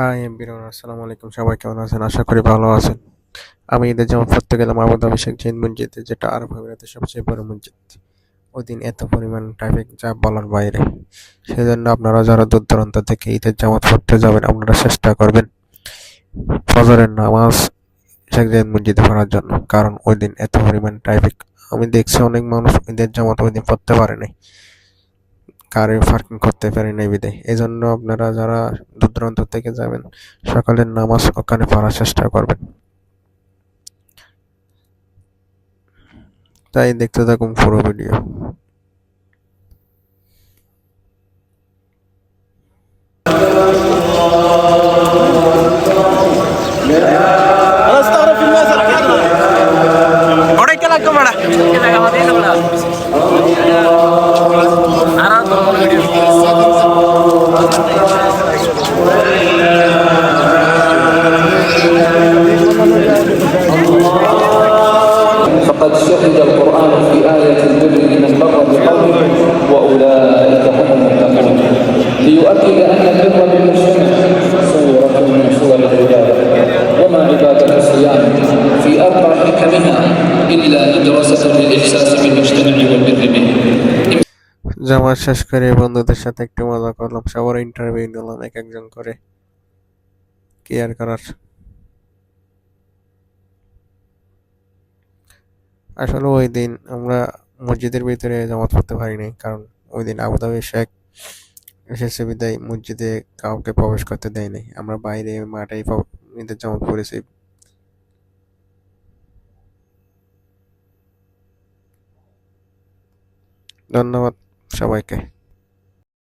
High এমবিরন আসসালামু আলাইকুম সবাই কেমন আছেন? আশা করি ভালো আছেন। আমি ঈদের জামাত পড়তে গেলাম আবুধাবি শেখ জাইদ মসজিদে, যেটা আরব আমিরাতের সবচেয়ে বড় মসজিদ। ওই দিন এত পরিমাণ ট্রাফিক যা বলার বাইরে। সেজন্য আপনারা যারা দূর দূরান্ত থেকে ঈদের জামাত পড়তে যাবেন, আপনারা চেষ্টা করবেন ফজরের নামাজ শেখ জাইদ মসজিদে পড়ার জন্য। কারণ ওই দিন এত পরিমাণ ট্রাফিক আমি দেখছি অনেক মানুষ ঈদের জামাত ওই দিন পড়তে পারে নাই। কারে পার্কিং করতে পারি না বিদে এই জন্য আপনারা যারা দূর দূরান্ত থেকে যাবেন, সকালের নামাজ ওখানে পড়ার চেষ্টা করবেন। তাই দেখতে থাকুন পুরো ভিডিও। فقد شهد القرآن في آية البر لمن مر بقوله وأولئك هم المتقون. ليؤكد أن البر بالمجتمع صورة من صور العبادة. وما عبادة الصيام في أربع حكمها إلا مدرسة للإحساس জামাত শেষ করে বন্ধুদের সাথে একটু মজা করলাম। সবার ইন্টারভিউ নিলাম, এক একজন করে। কেয়ার করার? আসলে ওই দিন আমরা মসজিদের ভিতরে জামাত পড়তে পারি নাই, কারণ ওই দিন আবুধাবি শেখ এসেছে বিদায়, মসজিদে কাউকে প্রবেশ করতে দেয় নাই। আমরা বাইরে মাঠেই ঈদের জামাত পড়েছি। ধন্যবাদ। সবাইকে